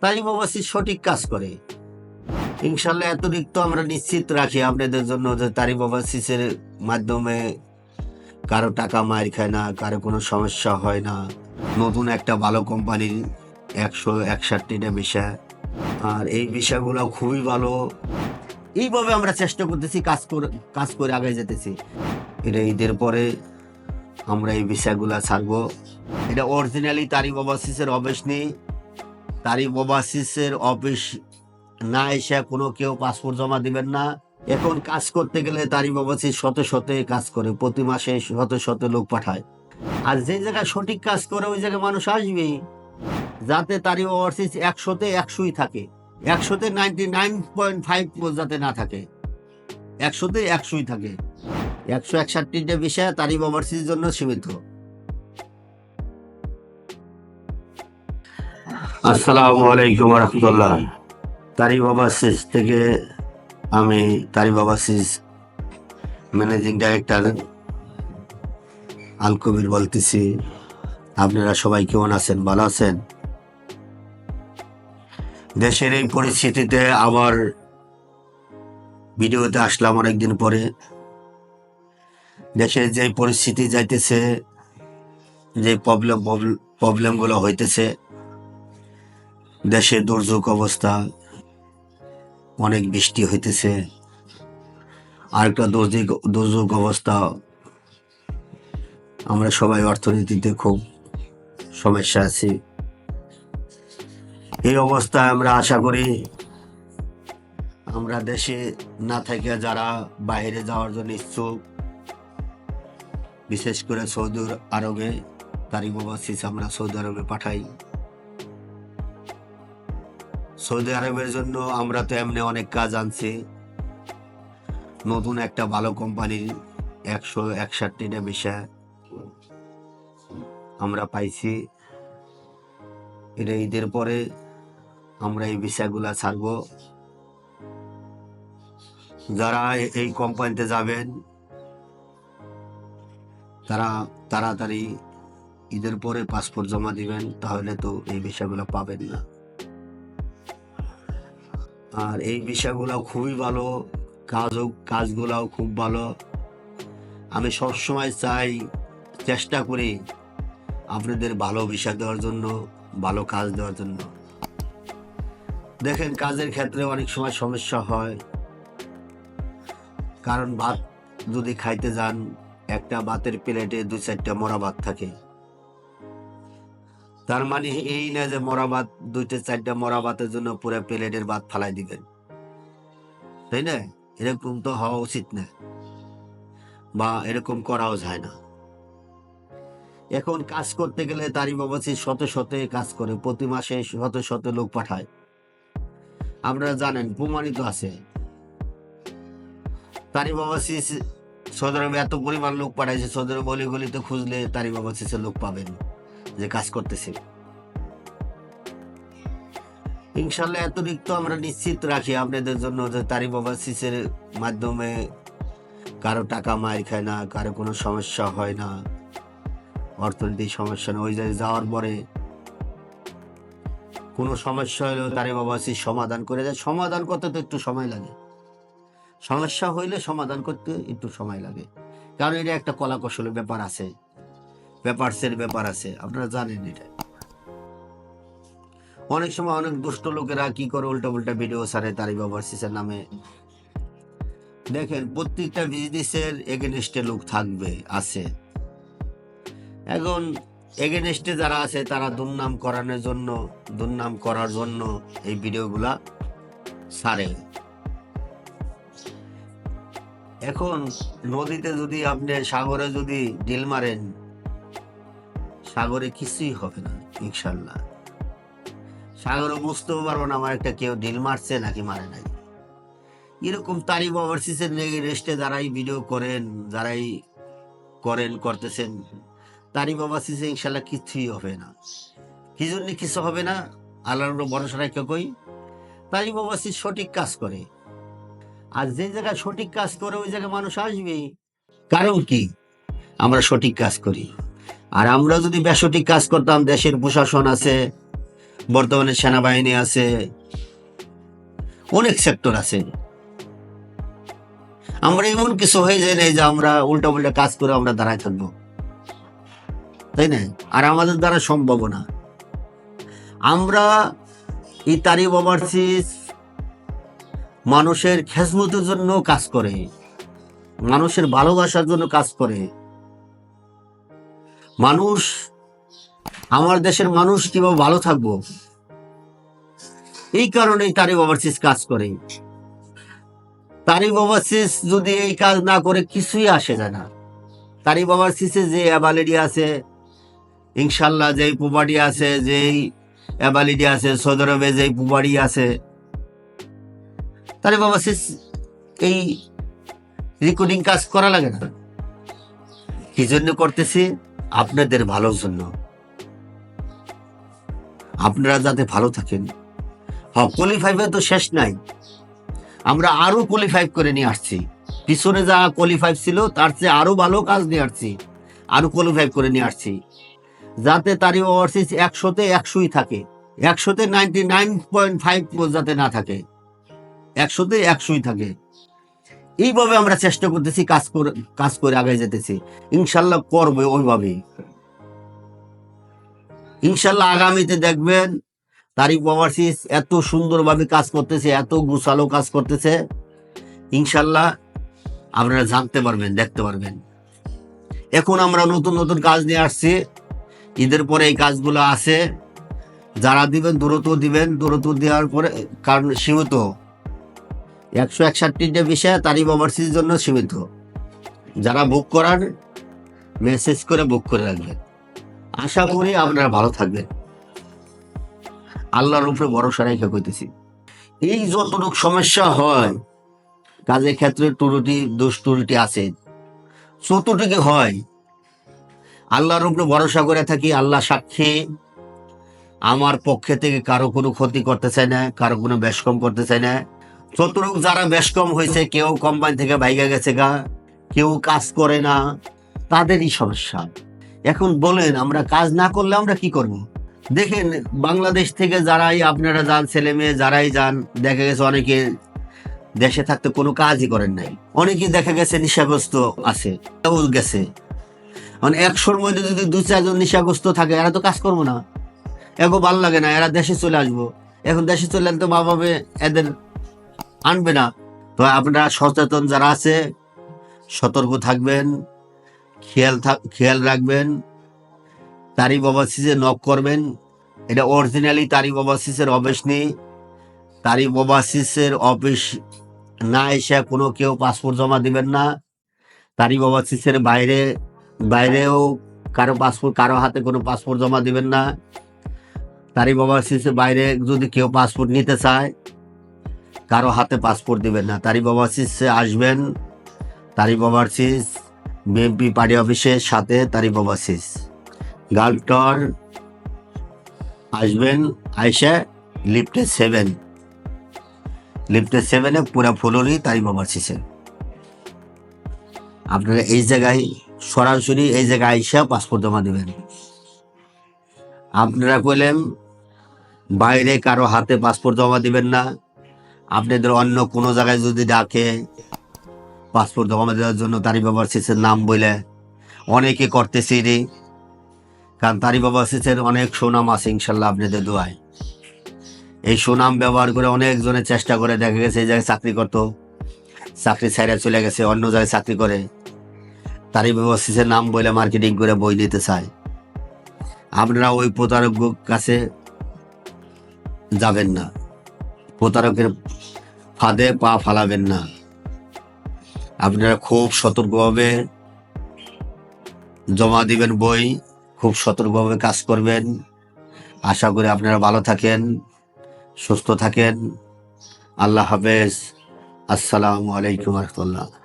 তারিম ওবাসি সঠিক কাজ করে। ইনশাল্লাহ এতদিক আমরা নিশ্চিত রাখি, আপনাদের জন্য যে তারিম ওবাসিসের মাধ্যমে কারও টাকা মার খায় না, কারও কোনো সমস্যা হয় না। নতুন একটা ভালো কোম্পানির একশো একষট্টিটা বিষয়। আর এই বিষয়গুলো খুবই ভালো। এইভাবে আমরা চেষ্টা করতেছি, কাজ করে কাজ করে আগে যেতেছি। এটা ঈদের পরে আমরা এই বিষয়গুলো ছাড়বো। এটা অরিজিনালি তারিফ ওভারসিসের অফিস নেই। তারিফ ওভারসিসের অফিস না এসে কোনো কেউ পাসপোর্ট জমা দিবেন না। এখন কাজ করতে গেলে তারিফ ওভারসিস শত শতে কাজ করে, প্রতি মাসে শত শত লোক পাঠায়। আর যে জায়গায় সঠিক কাজ করে, ওই জায়গায় মানুষ আসবে। যাতে তারিফ ওভারসিস একশোতে একশোই থাকে। একশোতে নাইনটি নাইন পয়েন্ট ফাইভ যাতে না থাকে। একশোতে একশোই থাকে। একশো একষট্টিটা বিষয় তারিফ ওভারসির জন্য সীমিত। আসসালামু আলাইকুম রহমতুল্লাহ। তারিফ ওভারসিস থেকে আমি Tarif Overseas managing director Al Kabir বলতেছি। আপনারা সবাই কেমন আছেন? ভালো আছেন? দেশের এই পরিস্থিতিতে আবার ভিডিওতে আসলাম অনেকদিন পরে। দেশের যে পরিস্থিতি যাইতেছে, যে প্রবলেম প্রবলেমগুলো হইতেছে দেশে দুর্যোগ অবস্থা, অনেক বৃষ্টি হইতেছে। আরেকটা দুর্যোগ দুর্যোগ অবস্থা, আমরা সবাই অর্থনীতিতে খুব সমস্যা আছি। এই অবস্থায় আমরা আশা করি আমরা দেশে না থেকে যারা বাইরে যাওয়ার জন্য ইচ্ছুক, বিশেষ করে সৌদি আরবে ওভারসিস আমরা সৌদি আরবে পাঠাই। সৌদি আরবের জন্য আমরা তো এমনি অনেক কাজ আনছি। নতুন একটা ভালো কোম্পানির একশো একষট্টিটা বিষয় আমরা পাইছি। এটা ঈদের পরে আমরা এই বিষয়গুলা ছাড়বো। যারা এই কোম্পানিতে যাবেন, তারা তাড়াতাড়ি ঈদের পরে পাসপোর্ট জমা দিবেন, তাহলে তো এই বিষয়গুলো পাবেন না। আর এই বিষয়গুলো খুবই ভালো। কাজও, কাজগুলাও খুব ভালো। আমি সবসময় চাই, চেষ্টা করি আপনাদের ভালো বিষয় দেওয়ার জন্য, ভালো কাজ দেওয়ার জন্য। দেখেন, কাজের ক্ষেত্রে অনেক সময় সমস্যা হয়। কারণ ভাত যদি খাইতে যান, একটা ভাতের প্লেটে দু চারটা মরা ভাত থাকে। তার মানে এই না যে মরা ভাত দুইটা চারটা মরা ভাতের জন্য পুরো প্লেটের ভাত ফালাই দিবেন। তাই না? এরকম তো হওয়া উচিত না। বা এরকম করাও যায় না। এখন কাজ করতে গেলে তারই বাবাসী শত শত কাজ করে, প্রতি মাসে শত শত লোক পাঠায়। আপনারা জানেন, প্রমাণিত আছে। তারি বাবাসী সদর এত পরিমাণ লোক পাঠাইছে সদর গলি গলিতে খুঁজলে তারি বাবাসী লোক পাবেন। যে কাজ করতেছে। ইনশাল্লাহ এতদিক তো আমরা নিশ্চিত রাখি, আপনাদের জন্য যে তারি বাবা সিসের মাধ্যমে কারও টাকা মার খায় না, কারও কোনো সমস্যা হয় না, অর্থনৈতিক সমস্যা না, ওই জায়গায় যাওয়ার পরে কোনো সমস্যা হলেও তারি বাবা সিস সমাধান করে যায় সমাধান করতে তো একটু সময় লাগে। সমস্যা হইলে সমাধান করতে একটু সময় লাগে। কারণ এটা একটা কলা কৌশলের ব্যাপার আছে। ব্যাপারসের ব্যাপার আছে, আপনারা জানেন এটা। অনেক সময় অনেক দুষ্ট লোকেরা কি করে উল্টা উল্টা ভিডিও সারে তারি ওভারসিসের নামে। দেখেন, প্রত্যেকটা বিজনেসের এগেনস্টে লোক থাকবে, আছে। এখন এগেনস্টে যারা আছে, তারা দুর্নাম করানোর জন্য, দুর্নাম করার জন্য এই ভিডিওগুলা সারে এখন নদীতে যদি আপনি সাগরে যদি ডিল মারেন সাগরে কিছুই হবে না, ইনশাল্লাহ। সাগরে বুঝতেও পারব না, আমার একটা কেউ ডিল মারছে নাকি মারে নাই। এরকম তারিফ ওভারসিসের রেস্টে যারাই ভিডিও করেন, যারাই করেন, করতেছেন, তারিফ ওভারসিসে ইনশাল্লাহ কিছুই হবে না। কি জন্য কিছু হবে না? আল্লাহর ভরসা রেখে কই, তারিফ ওভারসিস সঠিক কাজ করে। আর যে জায়গায় সঠিক কাজ করে, ওই জায়গায় মানুষ আসবেই। কারণ কি? আমরা সঠিক কাজ করি। আর আমরা যদি বেসঠিক কাজ করতাম, দেশের প্রশাসন আছে, বর্তমানে সেনাবাহিনী আছে, অনেক সেক্টর আছে। আমরা এমন কিছু হয়ে যায় না যে আমরা উল্টা উল্টা কাজ করে আমরা দাঁড়ায় থাকব। তাই না? আর আমাদের দ্বারা সম্ভব না। আমরা এই তারিফ ওভারসিজ মানুষের খেসমতের জন্য কাজ করে, মানুষের ভালোবাসার জন্য কাজ করে। মানুষ, আমার দেশের মানুষ কীভাবে ভালো থাকব? এই কারণেই তারিফ ওভারসিজ কাজ করে। তারিফ ওভারসিজ যদি এই কাজ না করে কিছুই আসে যায় না। তারিফ ওভারসিসে যে অ্যাবালিটি আছে, ইনশাল্লাহ যেই প্রপার্টি আছে, যেই অ্যাবালিটি আছে সৌদি আরবে যেই প্রপার্টি আছে, তারিফ ওভারসিজ এই রেকর্ডিং কাজ করা লাগে না। কি জন্য করতেছি? আপনাদের ভালোর জন্য। আপনারা যাতে ভালো থাকেন। হ্যাঁ কোয়ালিফাইভে তো শেষ নাই। আমরা আরও কোয়ালিফাইভ করে নিয়ে আসছি। পিছনে যা কোয়ালিফাই ছিল, তার চেয়ে আরও ভালো কাজ নিয়ে আসছি। আরও কোয়ালিফাই করে নিয়ে আসছি। যাতে তারই ওভারসিজ একশোতে একশোই থাকে। একশোতে নাইনটি নাইন পয়েন্ট ফাইভ যাতে না থাকে। একশোতে একশোই থাকে। এইভাবে আমরা চেষ্টা করতেছি, কাজ করে কাজ করে আগে যেতেছি। ইনশাল্লাহ করবে ওইভাবেই। ইনশাল্লাহ আগামীতে দেখবেন তারিক ওভারসিজ এত সুন্দরভাবে কাজ করতেছে, এত গুছালো কাজ করতেছে। ইনশাল্লাহ আপনারা জানতে পারবেন, দেখতে পারবেন। এখন আমরা নতুন নতুন কাজ নিয়ে আসছি। ঈদের পরে এই কাজগুলো আছে। যারা দিবেন দূরত্ব দিবেন দূরত্ব দেওয়ার পরে, কারণ সীমিত। একশো একষট্টিটা বিষয় তারিফ ওভারসিজের জন্য সীমিত। যারা বুক করার মেসেজ করে বুক করে রাখবেন। আশা করি আপনারা ভালো থাকবেন। আল্লাহর উপরে ভরসা রেখে কইতেছি। এই যতটুকু সমস্যা হয়, কাজের ক্ষেত্রে ত্রুটি, দোষ ত্রুটি আছে। যতটুকু হয়, আল্লাহর উপরে ভরসা করে থাকি, আল্লাহ সাক্ষী। আমার পক্ষে থেকে কারও কোনো ক্ষতি করতে চাই না, কারও কোনো বেশ কম করতে চাই না। যতটুকু যারা বেশ কম হয়েছে, কেউ কোম্পানি থেকে বাইকে গেছে গা, কেউ কাজ করে না, তাদেরই সমস্যা। এখন বলেন, আমরা কাজ না করলে আমরা কি করব? দেখেন, বাংলাদেশ থেকে যারাই আপনারা যান, ছেলে মেয়ে যারাই যান, দেখা গেছে অনেকে দেশে থাকতে কোনো কাজই করেন নাই। অনেকে দেখা গেছে নিশাগ্রস্ত আছে গেছে। মানে একশোর মধ্যে যদি দু চারজন নিশাগ্রস্ত থাকে, এরা তো কাজ করব না। এগো ভালো লাগে না, এরা দেশে চলে আসব। এখন দেশে চলে আসলে তো মা বাবা এদের আনবে না। তো আপনারা সচেতন যারা আছে, সতর্ক থাকবেন, খেয়াল খেয়াল রাখবেন। তারি বাবা সিসে নক করবেন। এটা অরিজিনালি তারি বাবা অফিস নেই। তারি বাবা অফিস না এসে কোনো কেউ পাসপোর্ট জমা দিবেন না। তারি বাবা বাইরে, বাইরেও কারও পাসপোর্ট কারও হাতে কোনো পাসপোর্ট জমা দিবেন না। তারি বাবা বাইরে যদি কেউ পাসপোর্ট নিতে চায় কারও হাতে পাসপোর্ট দিবেন না। তারি বাবা সিসে আসবেন। তারি বাবার সিস বিএনপি পার্টি অফিসের সাথে তারি বাবা সিস গার্লটর আসবেন, আইসা লিফটে সেভেন লিফটে সেভেনে পুরা ফুলরি তারি বাবার সিসে আপনারা এই জায়গায়, সরাসরি এই জায়গায় আইসা পাসপোর্ট জমা দেবেন। আপনারা কইলেন, বাইরে কারও হাতে পাসপোর্ট জমা দিবেন না। আপনাদের অন্য কোনো জায়গায় যদি ডাকে পাসপোর্ট জমা দেওয়ার জন্য তারি বাবার শেষের নাম বলে অনেকে করতেছি রে। কারণ তারি বাবার শেষের অনেক সুনাম আছে ইনশাল্লাহ আপনাদের দোয়ায়। এই সুনাম ব্যবহার করে অনেকজনের চেষ্টা করে দেখা গেছে এই জায়গায় চাকরি করতো, চাকরি ছাইরা চলে গেছে, অন্য জায়গায় চাকরি করে। তারি বাবার শেষের নাম বলে মার্কেটিং করে বই নিতে চায়। আপনারা ওই প্রতারক কাছে যাবেন না। প্রতারকের ফাঁদে পা ফালাবেন না। আপনারা খুব সতর্কভাবে জমা দিবেন বই, খুব সতর্কভাবে কাজ করবেন। আশা করি আপনারা ভালো থাকেন, সুস্থ থাকেন। আল্লাহ হাফেজ। আসসালামু আলাইকুম রহমতুল্লাহ।